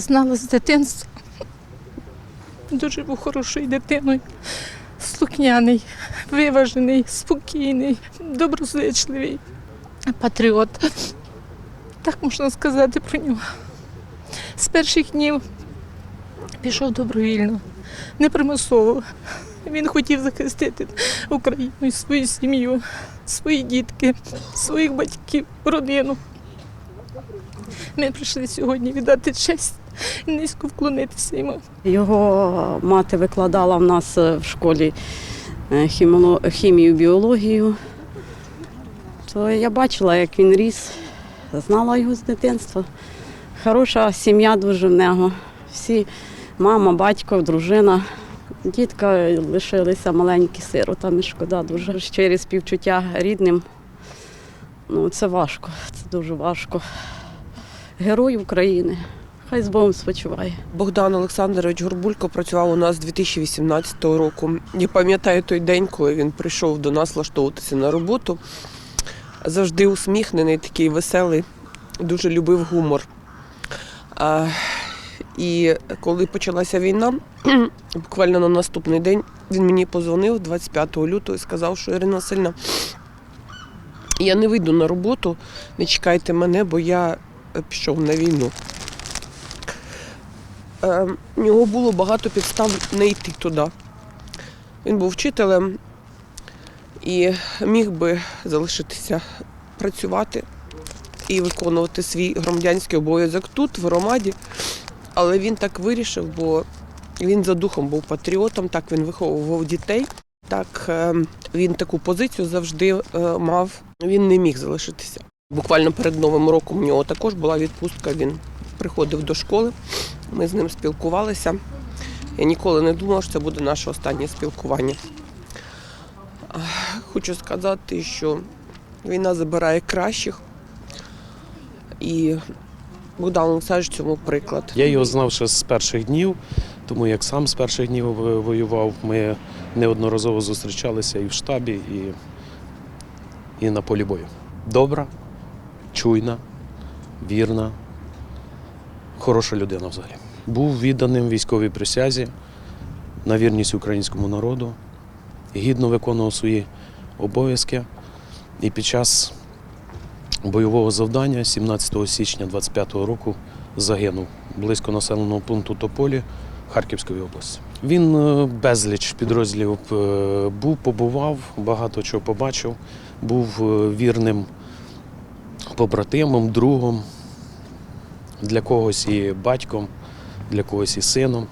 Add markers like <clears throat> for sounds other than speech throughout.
Знала з дитинства. Дуже був хорошою дитиною. Слухняний, виважений, спокійний, доброзичливий, патріот. Так можна сказати про нього. З перших днів пішов добровільно, непримусово. Він хотів захистити Україну свою сім'ю, свої дітки, своїх батьків, родину. Ми прийшли сьогодні віддати честь низько вклонитися йому. Його мати викладала в нас е, в школі е, хімію, біологію. То я бачила, як він ріс, знала його з дитинства. Хороша сім'я дуже в нього. Всі мама, батько, дружина. Дітка лишилися маленькі сиротами, шкода дуже. Щирі співчуття рідним. Ну, це важко, це дуже важко. Герой України. Хай з Богом спочиває. Богдан Олександрович Горбулько працював у нас з 2018 року. Я пам'ятаю той день, коли він прийшов до нас влаштовуватися на роботу. Завжди усміхнений, такий веселий, дуже любив гумор. А, і коли почалася війна, <clears throat> буквально на наступний день він мені позвонив 25 лютого і сказав, що Ірина Васильівна, я не вийду на роботу, не чекайте мене, бо я пішов на війну. Е, У нього було багато підстав не йти туди. Він був вчителем і міг би залишитися працювати і виконувати свій громадянський обов'язок тут, в громаді. Але він так вирішив, бо він за духом був патріотом, так він виховував дітей. Так е, він таку позицію завжди е, мав. Він не міг залишитися. Буквально перед Новим роком у нього також була відпустка. Він приходив до школи. Ми з ним спілкувалися. Я ніколи не думала, що це буде наше останнє спілкування. Хочу сказати, що війна забирає кращих. І Богдан Олександрович цьому приклад. Я його знав ще з перших днів, тому як сам з перших днів воював, ми неодноразово зустрічалися і в штабі, і, і на полі бою. Добра, чуйна, вірна, хороша людина взагалі. Був відданим військовій присязі на вірність українському народу, гідно виконував свої обов'язки і під час бойового завдання 17 січня 25 року загинув близько населеного пункту Тополі Харківської області. Він е, безліч підрозділів е, був, побував, багато чого побачив, був е, вірним побратимом, другом, для когось і батьком, для когось і сином.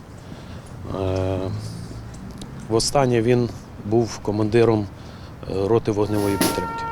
Е, Востаннє він був командиром е, роти вогневої підтримки.